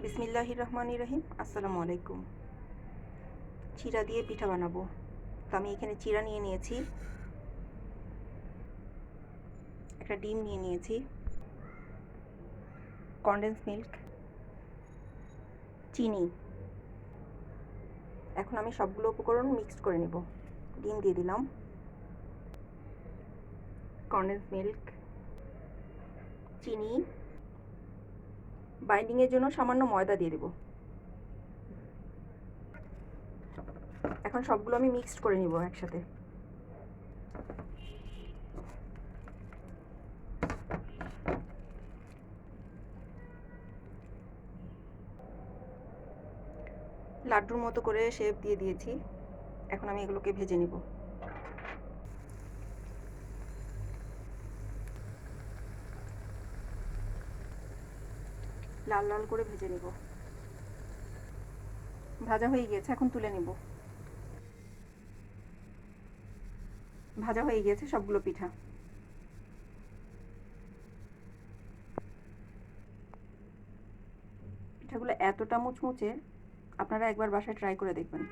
বিসমিল্লাহির রহমানির রহিম, আসসালামু আলাইকুম। চিরা দিয়ে পিঠা বানাবো। তো আমি এখানে চিরা নিয়ে নিয়েছি। একটা ডিম নিয়ে নিয়েছি। কনডেন্স মিল্ক চিনি। এখন আমি সবগুলো উপকরণ মিক্সড করে নেব। ডিম দিয়ে দিলাম। কনডেন্স মিল্ক চিনি। বাইন্ডিংয়ের জন্য সামান্য ময়দা দিয়ে দেব। এখন সবগুলো আমি মিক্সড করে নিব একসাথে। লাড্ডুর মতো করে শেপ দিয়ে দিয়েছি। এখন আমি এগুলোকে ভেজে নিব। লাল লাল করে ভেজে নিব। ভাজা হয়ে গিয়েছে, এখন তুলে নিব। ভাজা হয়ে গিয়েছে সবগুলো পিঠা। পিঠাগুলো এতটা মুচমুচে, আপনারা একবার বাসায় ট্রাই করে দেখবেন।